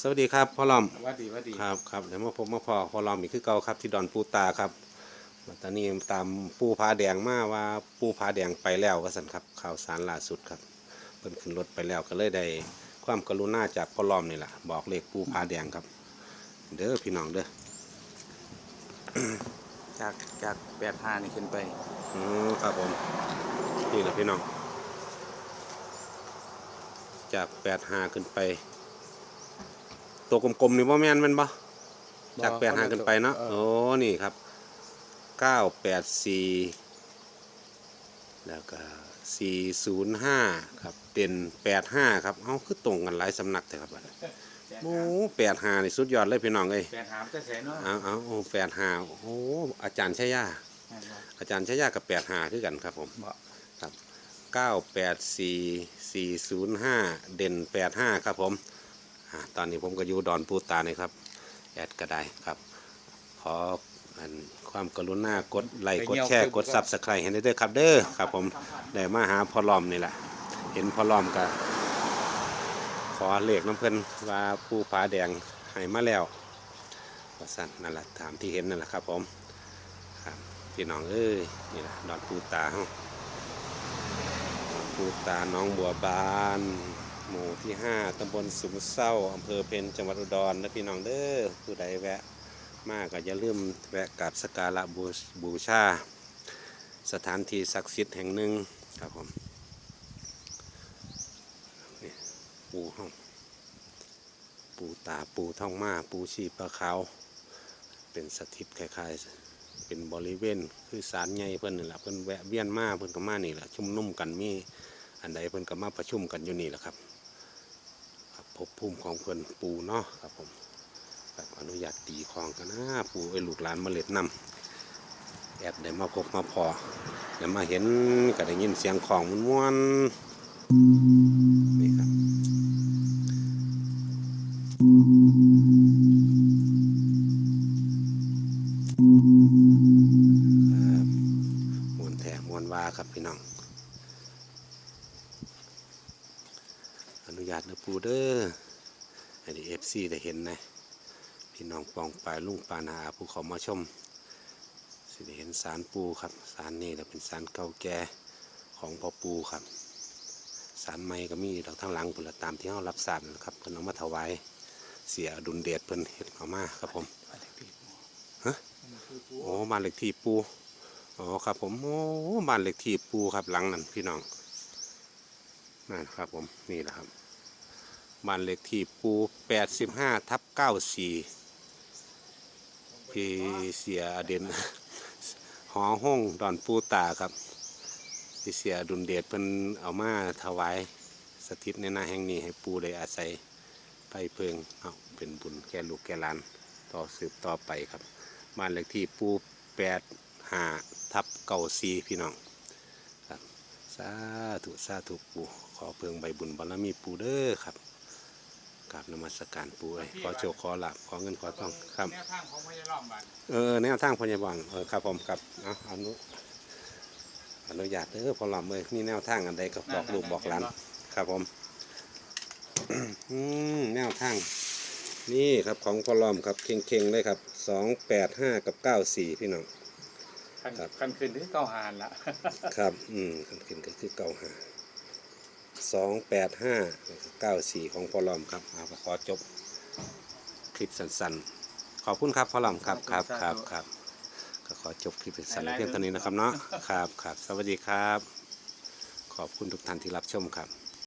สวัสดีครับพ่อล้อมว่าดีว่าดีครับครับเดี๋ยวมาพบมาพอพ่อล้อมอีกคือเก่าครับที่ดอนปูตาครับตอนนี้ตามปูผาแดงมาว่าปูผาแดงไปแล้วก็สันครับข่าวสารล่าสุดครับเพิ่นขึ้นรถไปแล้วก็เลยได้ความกรุณาจากพ่อล้อมนี่แหละบอกเลขปูผาแดงครับ เด้อพี่น้องเด้อจากจากแปดห้านี่ขึ้นไปอืมครับผมนี่แหละพี่น้อง จากแปดหาขึ้นไป ตัวกลมๆนี่ว่าแม่นแมันปะจากแปดหาขึ้นไปเนาะโอ้นี่ครับเก้าแปดสี่แล้วก็สี่ศูนย์ห้าครับ เป็นแปดห้าครับ เอ้าคือตรงกันหลายสำนักแต่ครับบัดนี้โอ้แปดหานี่สุดยอดเลยพี่น้องเอ้ยแปดหามจะแสนเนาะเอาเอาโอ้แปดหาโอ้อาจารย์ชายาอาจารย์ชายากับแปดหาคือกันครับผมบ่ครับเก้าแปดสี่สี่ศูนย์ห้าเด่นแปดห้าครับผมอ่า ตอนนี้ผมก็อยู่ดอนปูตาเนี่ยครับ แอดก็ได้ครับ ขออันความกรุณากดไลค์กดแชร์กดซับสไครต์ให้ได้เด้อครับเด้อครับ ผมได้มาหาพอลอมนี่แหละ เห็นพอลอมก็ขอเลขน้ำเพิ่นว่าผู้ผาแดงให้มาแล้วว่าสั่นนั่นแหละถามที่เห็นนั่นแหละครับ ผมครับพี่น้องเอ้ยนี่แหละดอนปูตาเฮาปูตาหน้องบัวบาน หมู่ที่ 5 ตำบลสุมเศร้าอำเภอเพนจังหวัดอุดรนะพี่น้องเด้อผู้ใดแวะมากก็อย่าลืมแวะกราบสการะบูบูชา สถานที่ศักดิ์สิทธิ์แห่งหนึ่งครับผมนี่ปูห้องปูตาปูท่องมาปูชีปลาขาว เป็นสถิตคล้ายๆ เป็นบริเวณ คือศาลใหญ่เพิ่นนี่แหละเพิ่นแวะเวียนมาเพิ่นก็มานี่แหละชุมนุ่มกันมีอันใดเพิ่นก็มาประชุมกันอยู่นี่แหละครับ ครับภพภูมิของเพิ่นปูเนาะครับผมครับอนุญาตตีคลองกันนะปูไอ้ลูกหลานมาเล็ดนำแอดได้มาพบมาพอได้มาเห็นก็ได้ยินเสียงของมันมวนนี่ครับครับมวนแท้มวนว่าครับพี่น้อง อนุ ญาตนะปูเด้อให้ดีเอฟซีได้เห็นนะพี่น้องปองปลายลุงปานาภูเขามาชมสิได้เห็นสารปูครับสารนี่แหละเป็นสารเก่าแก่ของพ่อปูครับสารใหม่ก็มีดอกทั้งหลังผลตามที่เรารับสารนะครับเพิ่นเอามาถวายเสียอดุลเดชเพิ่นเฮ็ดเอามาครับผมฮะโอ้บ้านเล็กที่ปูอ๋อครับผมโอ้บ้านเล็กที่ปูครับหลังนั้นพี่น้องนั่นครับผมนี่แหละครับ บ้านเล็กที่ปูแปดสิบห้าทับเก้าสี่พี่เสียอเด่นหอห้องดอนปูตาครับพี่เสียดุลเดชเพิ่นเอามาถวายสถิตในนาแห่งนี้ให้ปูได้อาศัยไปเพิงเอาเป็นบุญแก่ลูกแก่หลาน ต่อสืบต่อไปครับ บ้านเลขที่ปูแปดห้าทับเก้าสี่พี่น้องครับสาธุ สาธุปูขอเพิงใบบุญบารมีปูเด้อครับ ราบนมัสการปูเอ้ยขอโชคขอลาบขอเงินขอทองครับ แนวทางของพญาล้อมบันเออแนวทางพญาบังเออครับผมครับเอาอนุอนุญาตเด้อพอหลอมเอ้ยมีแนวทางอันใดก็บอกลูกบอกหลานครับผมอืมแนวทางนี่ครับของพอหลอมครับเข่งๆเลยครับสองแปดห้ากับเก้าสี่พี่น้องคันครับ คันขึ้นที่เก้าหานละครับ อืมกันขึ้นก็คือเก้าห้า สองแปดห้าเก้าสี่ของพอลอมครับเอาขอจบคลิปสั้นๆ ขอบคุณครับพอลอมครับครับครับครับก็ขอจบคลิปสั้นๆเพียงเท่านี้นะครับเนาะครับครับสวัสดีครับ ขอบคุณทุกท่านที่รับชมครับ